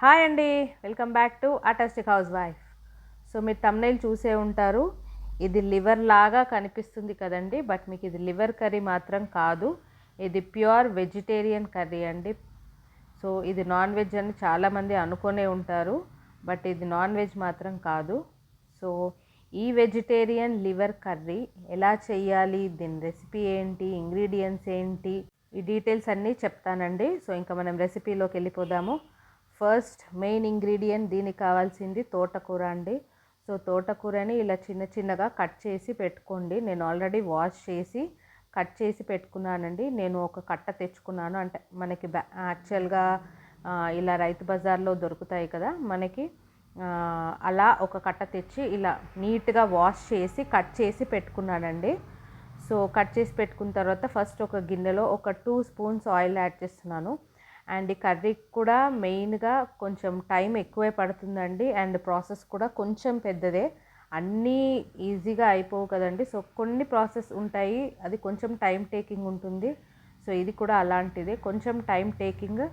Hi అండి. Welcome back to అటాస్టిక్ house wife so మీరు తమ్నైల్ చూసే ఉంటారు. ఇది లివర్ లాగా కనిపిస్తుంది కదండి. బట్ మీకు ఇది లివర్ కర్రీ మాత్రం కాదు. ఇది ప్యూర్ వెజిటేరియన్ కర్రీ అండి. సో ఇది నాన్ వెజ్ అని చాలామంది అనుకునే ఉంటారు. బట్ ఇది నాన్ వెజ్ మాత్రం కాదు. సో ఈ వెజిటేరియన్ లివర్ కర్రీ ఎలా చేయాలి? దీని రెసిపీ ఏంటి? ఇంగ్రీడియంట్స్ ఏంటి? ఈ డీటెయిల్స్ అన్నీ చెప్తానండి. సో ఇంకా మనం రెసిపీలోకి వెళ్ళిపోదాము. ఫస్ట్ మెయిన్ ఇంగ్రీడియంట్ దీనికి కావాల్సింది తోటకూర అండి. సో తోటకూరని ఇలా చిన్న చిన్నగా కట్ చేసి పెట్టుకోండి. నేను ఆల్రెడీ వాష్ చేసి కట్ చేసి పెట్టుకున్నానండి. నేను ఒక కట్ట తెచ్చుకున్నాను. అంటే మనకి బ్యా యాక్చువల్గా ఇలా రైతు బజార్లో దొరుకుతాయి కదా మనకి అలా ఒక కట్ట తెచ్చి ఇలా నీట్గా వాష్ చేసి కట్ చేసి పెట్టుకున్నానండి. సో కట్ చేసి పెట్టుకున్న తర్వాత ఫస్ట్ ఒక గిన్నెలో ఒక టూ స్పూన్స్ ఆయిల్ యాడ్ చేస్తున్నాను. అండ్ ఈ కర్రీకి కూడా మెయిన్గా కొంచెం టైం ఎక్కువే పడుతుందండి అండ్ ప్రాసెస్ కూడా కొంచెం పెద్దదే. అన్నీ ఈజీగా అయిపోవు కదండి. సో కొన్ని ప్రాసెస్ ఉంటాయి అది కొంచెం టైం టేకింగ్ ఉంటుంది. సో ఇది కూడా అలాంటిదే. కొంచెం టైం టేకింగ్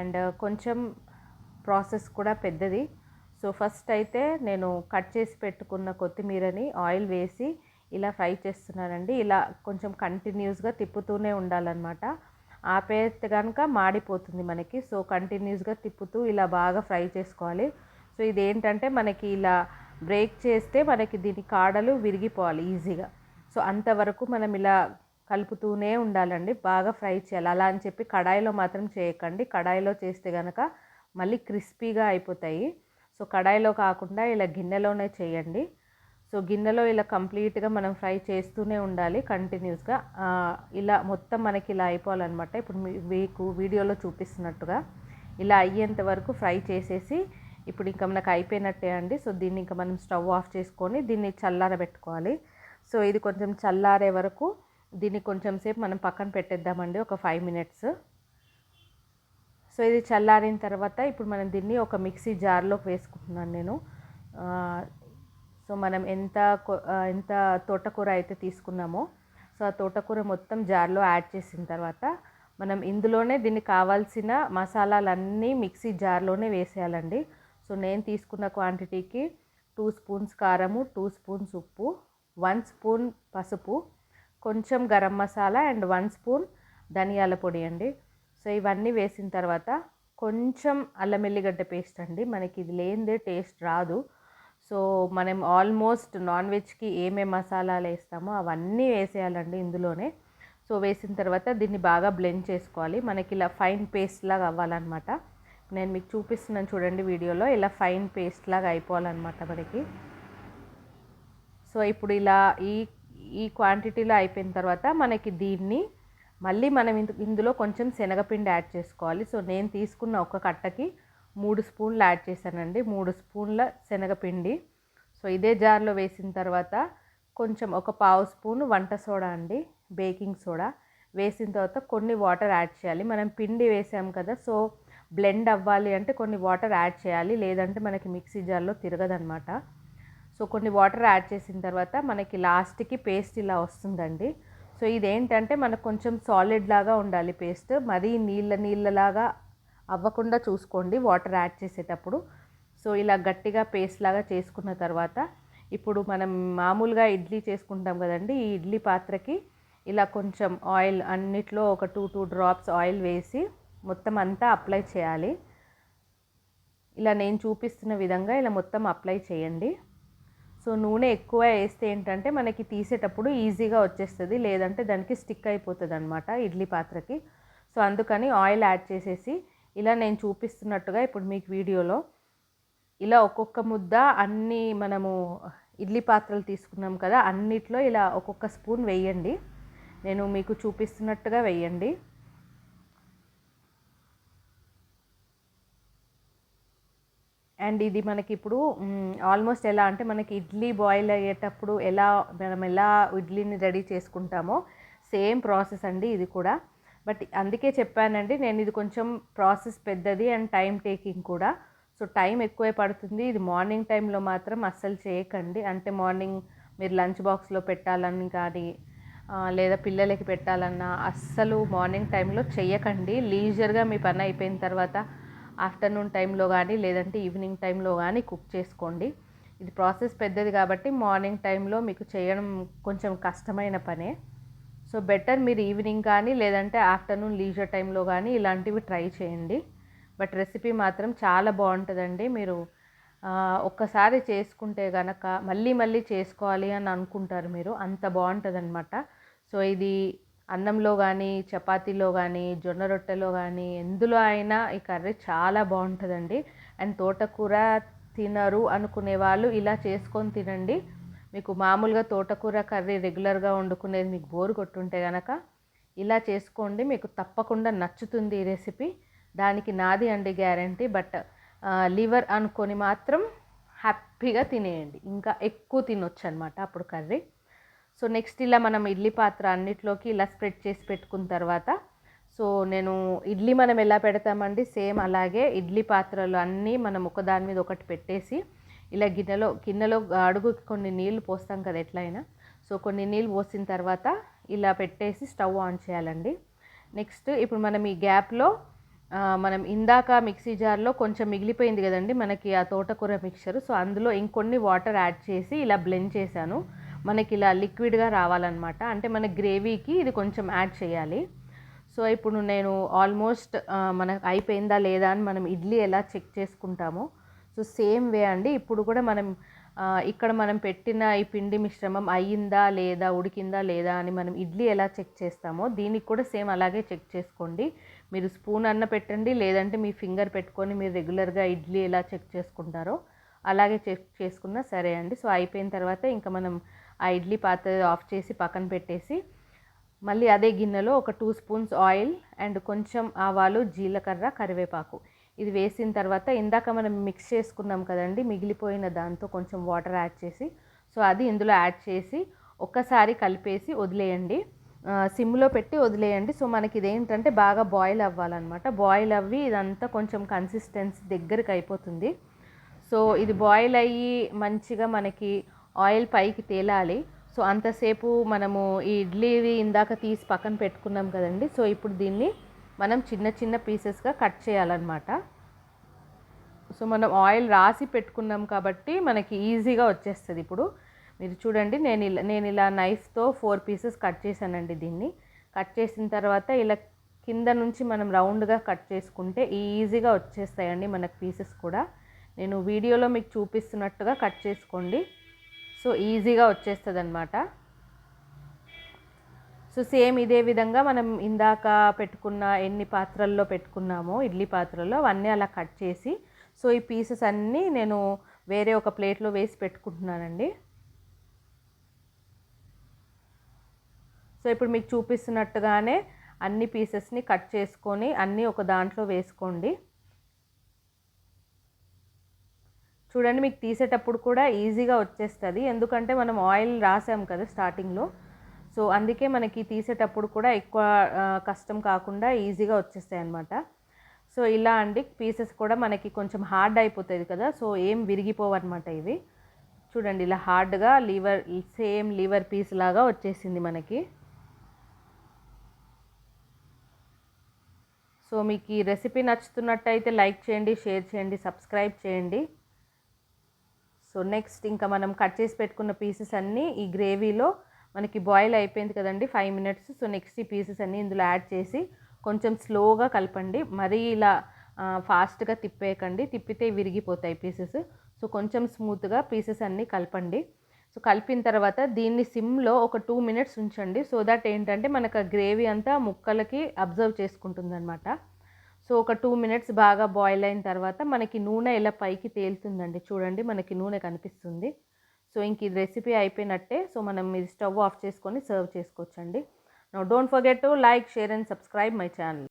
అండ్ కొంచెం ప్రాసెస్ కూడా పెద్దది. సో ఫస్ట్ అయితే నేను కట్ చేసి పెట్టుకున్న కొత్తిమీరని ఆయిల్ వేసి ఇలా ఫ్రై చేస్తున్నానండి. ఇలా కొంచెం కంటిన్యూస్గా తిప్పుతూనే ఉండాలన్నమాట. ఆపేస్తే కనుక మాడిపోతుంది మనకి. సో కంటిన్యూస్గా తిప్పుతూ ఇలా బాగా ఫ్రై చేసుకోవాలి. సో ఇదేంటంటే మనకి ఇలా బ్రేక్ చేస్తే మనకి దీని కాడలు విరిగిపోవాలి ఈజీగా. సో అంతవరకు మనం ఇలా కలుపుతూనే ఉండాలండి. బాగా ఫ్రై చేయాలి. అలా అని చెప్పి కడాయిలో మాత్రం చేయకండి. కడాయిలో చేస్తే కనుక మళ్ళీ క్రిస్పీగా అయిపోతాయి. సో కడాయిలో కాకుండా ఇలా గిన్నెలోనే చేయండి. సో గిన్నెలో ఇలా కంప్లీట్గా మనం ఫ్రై చేస్తూనే ఉండాలి కంటిన్యూస్గా. ఇలా మొత్తం మనకి ఇలా అయిపోవాలన్నమాట. ఇప్పుడు మీ- మీకు వీడియోలో చూపిస్తున్నట్టుగా ఇలా అయ్యేంత వరకు ఫ్రై చేసేసి ఇప్పుడు ఇంకా మనకు అయిపోయినట్టే అండి. సో దీన్ని ఇంకా మనం స్టవ్ ఆఫ్ చేసుకొని దీన్ని చల్లారబెట్టుకోవాలి. సో ఇది కొంచెం చల్లారే వరకు దీన్ని కొంచెం సేపు మనం పక్కన పెట్టేద్దామండి ఒక ఫైవ్ మినిట్స్. సో ఇది చల్లారిన తర్వాత ఇప్పుడు మనం దీన్ని ఒక మిక్సీ జార్లోకి వేసుకుంటున్నాను నేను. సో మనం ఎంత ఎంత తోటకూర అయితే తీసుకున్నామో సో ఆ తోటకూర మొత్తం జార్లో యాడ్ చేసిన తర్వాత మనం ఇందులోనే దీనికి కావాల్సిన మసాలాలన్నీ మిక్సీ జార్లోనే వేసేయాలండి. సో నేను తీసుకున్న క్వాంటిటీకి టూ స్పూన్స్ కారము టూ స్పూన్స్ ఉప్పు వన్ స్పూన్ పసుపు కొంచెం garam masala and one spoon ధనియాల పొడి అండి. సో ఇవన్నీ వేసిన తర్వాత కొంచెం అల్లం ఎల్లిగడ్డ పేస్ట్ అండి. మనకి ఇది లేనిదే టేస్ట్ రాదు. సో మనం ఆల్మోస్ట్ నాన్ వెజ్కి ఏమేమి మసాలాలు వేస్తామో అవన్నీ వేసేయాలండి ఇందులోనే. సో వేసిన తర్వాత దీన్ని బాగా బ్లెండ్ చేసుకోవాలి. మనకి ఇలా ఫైన్ పేస్ట్ లాగా అవ్వాలన్నమాట. నేను మీకు చూపిస్తున్నాను చూడండి వీడియోలో ఇలా ఫైన్ పేస్ట్ లాగా అయిపోవాలన్నమాట మనకి. సో ఇప్పుడు ఇలా ఈ ఈ క్వాంటిటీలో అయిపోయిన తర్వాత మనకి దీన్ని మళ్ళీ మనం ఇందు ఇందులో కొంచెం శనగపిండి యాడ్ చేసుకోవాలి. సో నేను తీసుకున్న ఒక కట్టకి మూడు స్పూన్లు యాడ్ చేశానండి. మూడు స్పూన్ల శనగపిండి. సో ఇదే జార్లో వేసిన తర్వాత కొంచెం ఒక పావు స్పూన్ వంట సోడా అండి బేకింగ్ సోడా. వేసిన తర్వాత కొన్ని వాటర్ యాడ్ చేయాలి. మనం పిండి వేసాం కదా సో బ్లెండ్ అవ్వాలి అంటే కొన్ని వాటర్ యాడ్ చేయాలి. లేదంటే మనకి మిక్సీ జార్లో తిరగదనమాట. సో కొన్ని వాటర్ యాడ్ చేసిన తర్వాత మనకి లాస్ట్కి పేస్ట్ ఇలా వస్తుందండి. సో ఇదేంటంటే మనకు కొంచెం సాలిడ్ లాగా ఉండాలి పేస్ట్. మరీ నీళ్ళ నీళ్ళలాగా అవ్వకుండా చూసుకోండి వాటర్ యాడ్ చేసేటప్పుడు. సో ఇలా గట్టిగా పేస్ట్ లాగా చేసుకున్న తర్వాత ఇప్పుడు మనం మామూలుగా ఇడ్లీ చేసుకుంటాం కదండి ఈ ఇడ్లీ పాత్రకి ఇలా కొంచెం ఆయిల్ అన్నిట్లో ఒక టూ టూ డ్రాప్స్ ఆయిల్ వేసి మొత్తం అంతా అప్లై చేయాలి. ఇలా నేను చూపిస్తున్న విధంగా ఇలా మొత్తం అప్లై చేయండి. సో నూనె ఎక్కువ వేస్తే ఏంటంటే మనకి తీసేటప్పుడు ఈజీగా వచ్చేస్తుంది లేదంటే దానికి స్టిక్ అయిపోతుంది అనమాట ఇడ్లీ పాత్రకి. సో అందుకని ఆయిల్ యాడ్ చేసేసి ఇలా నేను చూపిస్తున్నట్టుగా ఇప్పుడు మీకు వీడియోలో ఇలా ఒక్కొక్క ముద్ద అన్ని మనము ఇడ్లీ పాత్రలు తీసుకున్నాం కదా అన్నిట్లో ఇలా ఒక్కొక్క స్పూన్ వేయండి. నేను మీకు చూపిస్తున్నట్టుగా వేయండి. అండ్ ఇది మనకి ఇప్పుడు ఆల్మోస్ట్ ఎలా అంటే మనకి ఇడ్లీ బాయిల్ అయ్యేటప్పుడు ఎలా మనం ఎలా ఇడ్లీని రెడీ చేసుకుంటామో సేమ్ ప్రాసెస్ అండి ఇది కూడా. బట్ అందుకే చెప్పానండి నేను ఇది కొంచెం ప్రాసెస్ పెద్దది అండ్ టైం టేకింగ్ కూడా. సో టైం ఎక్కువే పడుతుంది. ఇది మార్నింగ్ టైంలో మాత్రం అస్సలు చేయకండి. అంటే మార్నింగ్ మీరు లంచ్ బాక్స్లో పెట్టాలని కానీ లేదా పిల్లలకి పెట్టాలన్నా అస్సలు మార్నింగ్ టైంలో చెయ్యకండి. లీజర్గా మీ పని అయిపోయిన తర్వాత ఆఫ్టర్నూన్ టైంలో కానీ లేదంటే ఈవినింగ్ టైంలో కానీ కుక్ చేసుకోండి. ఇది ప్రాసెస్ పెద్దది కాబట్టి మార్నింగ్ టైంలో మీకు చేయడం కొంచెం కష్టమైన పనే. సో బెటర్ మీరు ఈవినింగ్ కానీ లేదంటే ఆఫ్టర్నూన్ లీజర్ టైంలో కానీ ఇలాంటివి ట్రై చేయండి. బట్ రెసిపీ మాత్రం చాలా బాగుంటుందండి. మీరు ఒక్కసారి చేసుకుంటే కనుక మళ్ళీ మళ్ళీ చేసుకోవాలి అని అనుకుంటారు మీరు అంత బాగుంటుందన్నమాట. సో ఇది అన్నంలో కానీ చపాతీలో కానీ జొన్న రొట్టెలో కానీ ఎందులో అయినా ఈ కర్రీ చాలా బాగుంటుందండి. అండ్ తోటకూర తినరు అనుకునే వాళ్ళు ఇలా చేసుకొని తినండి. మీకు మామూలుగా తోటకూర కర్రీ రెగ్యులర్గా వండుకునేది మీకు బోరు కొట్టుంటే కనుక ఇలా చేసుకోండి. మీకు తప్పకుండా నచ్చుతుంది ఈ రెసిపీ. దానికి నాది అండి గ్యారంటీ. బట్ లివర్ అనుకొని మాత్రం హ్యాపీగా తినేయండి. ఇంకా ఎక్కువ తినొచ్చు అనమాట అప్పుడు కర్రీ. సో నెక్స్ట్ ఇలా మనం ఇడ్లీ పాత్ర అన్నిట్లోకి ఇలా స్ప్రెడ్ చేసి పెట్టుకున్న తర్వాత సో నేను ఇడ్లీ మనం ఎలా పెడతామండి? సేమ్ అలాగే ఇడ్లీ పాత్రలు అన్నీ మనం ఒకదాని మీద ఒకటి పెట్టేసి ఇలా గిన్నెలో గిన్నెలో అడుగుకి కొన్ని నీళ్ళు పోస్తాం కదా ఎట్లయినా. సో కొన్ని నీళ్ళు పోసిన తర్వాత ఇలా పెట్టేసి స్టవ్ ఆన్ చేయాలండి. నెక్స్ట్ ఇప్పుడు మనం ఈ గ్యాప్లో మనం ఇందాక మిక్సీ జార్లో కొంచెం మిగిలిపోయింది కదండి మనకి ఆ తోటకూర మిక్చర్. సో అందులో ఇంకొన్ని వాటర్ యాడ్ చేసి ఇలా బ్లెండ్ చేశాను. మనకి ఇలా లిక్విడ్గా రావాలన్నమాట. అంటే మన గ్రేవీకి ఇది కొంచెం యాడ్ చేయాలి. సో ఇప్పుడు నేను ఆల్మోస్ట్ మనకు అయిపోయిందా లేదా అని మనం ఇడ్లీ ఎలా చెక్ చేసుకుంటామో సో సేమ్ వే అండి. ఇప్పుడు కూడా మనం ఇక్కడ మనం పెట్టిన ఈ పిండి మిశ్రమం అయ్యిందా లేదా ఉడికిందా లేదా అని మనం ఇడ్లీ ఎలా చెక్ చేస్తామో దీనికి కూడా సేమ్ అలాగే చెక్ చేసుకోండి. మీరు స్పూన్ అన్న పెట్టండి లేదంటే మీ ఫింగర్ పెట్టుకొని మీరు రెగ్యులర్గా ఇడ్లీ ఎలా చెక్ చేసుకుంటారో అలాగే చెక్ చేసుకున్నా సరే అండి. సో అయిపోయిన తర్వాత ఇంకా మనం ఆ ఇడ్లీ పాత్ర ఆఫ్ చేసి పక్కన పెట్టేసి మళ్ళీ అదే గిన్నెలో ఒక టూ స్పూన్స్ ఆయిల్ అండ్ కొంచెం ఆవాలు జీలకర్ర కరివేపాకు. ఇది వేసిన తర్వాత ఇందాక మనం మిక్స్ చేసుకున్నాం కదండి మిగిలిపోయిన దాంతో కొంచెం వాటర్ యాడ్ చేసి సో అది ఇందులో యాడ్ చేసి ఒక్కసారి కలిపేసి వదిలేయండి. సిమ్లో పెట్టి వదిలేయండి. సో మనకి ఇదేంటంటే బాగా బాయిల్ అవ్వాలన్నమాట. బాయిల్ అవ్వి ఇదంతా కొంచెం కన్సిస్టెన్సీ దగ్గరికి అయిపోతుంది. సో ఇది బాయిల్ అయ్యి మంచిగా మనకి ఆయిల్ పైకి తేలాలి. సో అంతసేపు మనము ఈ ఇడ్లీవి ఇందాక తీసి పక్కన పెట్టుకున్నాం కదండి. సో ఇప్పుడు దీన్ని మనం చిన్న చిన్న పీసెస్గా కట్ చేయాలన్నమాట. సో మనం ఆయిల్ రాసి పెట్టుకున్నాం కాబట్టి మనకి ఈజీగా వచ్చేస్తుంది ఇప్పుడు. మీరు చూడండి నేను ఇలా నేను ఇలా నైఫ్తో ఫోర్ పీసెస్ కట్ చేశానండి దీన్ని. కట్ చేసిన తర్వాత ఇలా కింద నుంచి మనం రౌండ్గా కట్ చేసుకుంటే ఈజీగా వచ్చేస్తాయండి మనకు పీసెస్ కూడా. నేను వీడియోలో మీకు చూపిస్తున్నట్టుగా కట్ చేసుకోండి. సో ఈజీగా వచ్చేస్తుంది అనమాట సో సేమ్ ఇదే విధంగా మనం ఇందాక పెట్టుకున్న ఎన్ని పాత్రల్లో పెట్టుకున్నామో ఇడ్లీ పాత్రల్లో అవన్నీ అలా కట్ చేసి సో ఈ పీసెస్ అన్నీ నేను వేరే ఒక ప్లేట్లో వేసి పెట్టుకుంటున్నానండి. సో ఇప్పుడు మీకు చూపిస్తున్నట్టుగానే అన్ని పీసెస్ని కట్ చేసుకొని అన్నీ ఒక దాంట్లో వేసుకోండి. చూడండి మీకు తీసేటప్పుడు కూడా ఈజీగా వచ్చేస్తుంది. ఎందుకంటే మనం ఆయిల్ రాసాం కదా స్టార్టింగ్లో. సో అందుకే మనకి తీసేటప్పుడు కూడా ఎక్కువ కష్టం కాకుండా ఈజీగా వచ్చేస్తాయి అన్నమాట. సో ఇలా అండి పీసెస్ కూడా మనకి కొంచెం హార్డ్ అయిపోతుంది కదా సో ఏం విరిగిపోవు అనమాట ఇవి. చూడండి ఇలా హార్డ్గా లీవర్ సేమ్ లీవర్ పీస్ లాగా వచ్చేసింది మనకి. సో మీకు ఈ రెసిపీ నచ్చుతున్నట్టయితే లైక్ చేయండి షేర్ చేయండి సబ్స్క్రైబ్ చేయండి. సో నెక్స్ట్ ఇంకా మనం కట్ చేసి పెట్టుకున్న పీసెస్ అన్నీ ఈ గ్రేవీలో మనకి బాయిల్ అయిపోయింది కదండి ఫైవ్ మినిట్స్ సో నెక్స్ట్ ఈ పీసెస్ అన్నీ ఇందులో యాడ్ చేసి కొంచెం స్లోగా కలపండి. మరీ ఇలా ఫాస్ట్గా తిప్పేయకండి. తిప్పితే విరిగిపోతాయి పీసెస్ సో కొంచెం స్మూత్గా పీసెస్ అన్నీ కలపండి. సో కలిపిన తర్వాత దీన్ని సిమ్లో ఒక టూ మినిట్స్ ఉంచండి. సో దట్ ఏంటంటే మనకు ఆ గ్రేవీ అంతా ముక్కలకి అబ్జర్వ్ చేసుకుంటుంది అనమాట సో ఒక టూ మినిట్స్ బాగా బాయిల్ అయిన తర్వాత మనకి నూనె ఇలా పైకి తేలుతుందండి? చూడండి మనకి నూనె కనిపిస్తుంది. సో ఇంక ఇది రెసిపీ అయిపోయినట్టే. సో మనం ఇది స్టవ్ ఆఫ్ చేసుకొని సర్వ్ చేసుకోవచ్చండి. No don't forget to like share and subscribe my channel.